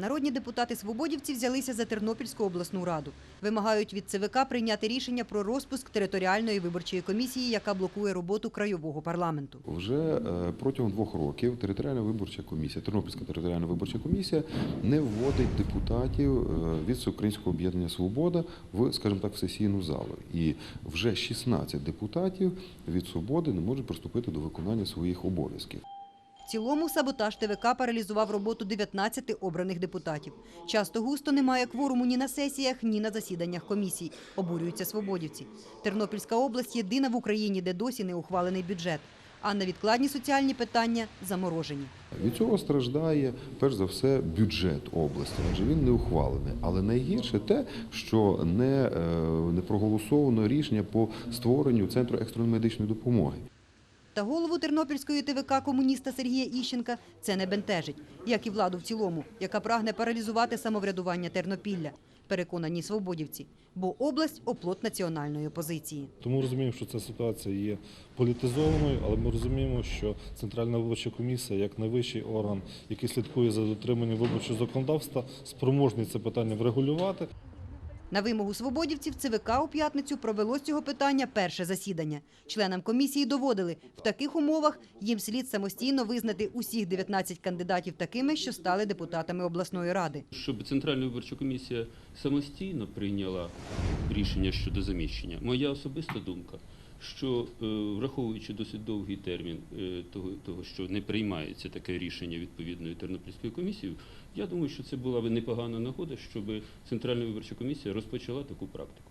Народні депутати свободівці взялися за Тернопільську обласну раду. Вимагають від ЦВК прийняти рішення про розпуск територіальної виборчої комісії, яка блокує роботу краєвого парламенту. Вже е, протягом двох років територіальна виборча комісія, Тернопільська територіальна виборча комісія не вводить депутатів е, від Всеукраїнського об'єднання Свобода в, скажімо так, в сесійну залу. І вже 16 депутатів від свободи не можуть приступити до виконання своїх обов'язків. Цілому саботаж ТВК паралізував роботу 19 обраних депутатів. Часто густо немає кворуму ні на сесіях, ні на засіданнях комісій. Обурюються свободівці. Тернопільська область єдина в Україні, де досі не ухвалений бюджет. А невідкладні соціальні питання заморожені. Від цього страждає перш за все бюджет області, адже він не ухвалений. Але найгірше те, що не, е, не проголосовано рішення по створенню центру екстреної медичної допомоги. Та голову Тернопільської ТВК комуніста Сергія Іщенка це не бентежить, як і владу в цілому, яка прагне паралізувати самоврядування Тернопілля. Переконані свободівці, бо область оплот національної опозиції. Тому розуміємо, що ця ситуація є політизованою, але ми розуміємо, що Центральна виборча комісія, як найвищий орган, який слідкує за дотриманням виборчого законодавства, спроможний це питання врегулювати. На вимогу свободівців ЦВК у п'ятницю провело з цього питання перше засідання. Членам комісії доводили, в таких умовах їм слід самостійно визнати усіх 19 кандидатів такими, що стали депутатами обласної ради. щоб Центральна виборча комісія самостійно прийняла рішення щодо заміщення. Моя особиста думка, що е, враховуючи досить довгий термін е, того, того, що не приймається таке рішення відповідної тернопільської комісії, я думаю, що це була б непогана нагода, щоб Центральна виборча комісія розпочала таку практику.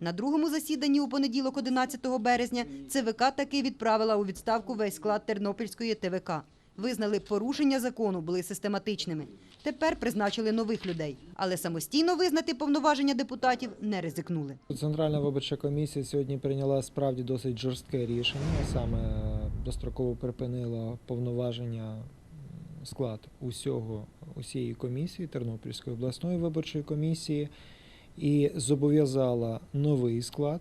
На другому засіданні у понеділок, 11 березня, ЦВК таки відправила у відставку весь склад Тернопільської ТВК. Визнали, порушення закону були систематичними. Тепер призначили нових людей. Але самостійно визнати повноваження депутатів не ризикнули. Центральна виборча комісія сьогодні прийняла справді досить жорстке рішення, саме достроково припинила повноваження склад усього усієї комісії Тернопільської обласної виборчої комісії і зобов'язала новий склад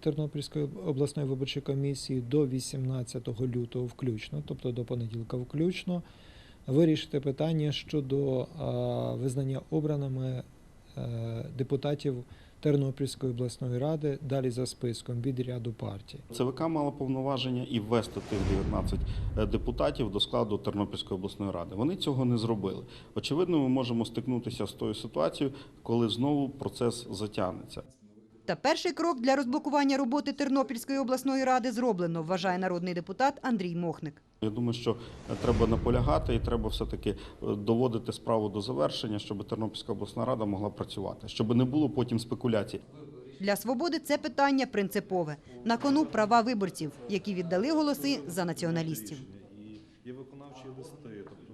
Тернопільської обласної виборчої комісії до 18 лютого включно, тобто до понеділка включно, вирішити питання щодо визнання обраними е, депутатів Тернопільської обласної ради далі за списком від ряду партій. ЦВК мала повноваження і ввести тих 19 депутатів до складу Тернопільської обласної ради. Вони цього не зробили. Очевидно, ми можемо стикнутися з тою ситуацією, коли знову процес затягнеться. Та перший крок для розблокування роботи Тернопільської обласної ради зроблено, вважає народний депутат Андрій Мохник. Я думаю, що треба наполягати і треба все-таки е, доводити справу до завершення, щоб Тернопільська обласна рада могла працювати, щоб не було потім спекуляцій. Для свободи це питання принципове. На кону права виборців, які віддали голоси за націоналістів. І є виконавчі листи, тобто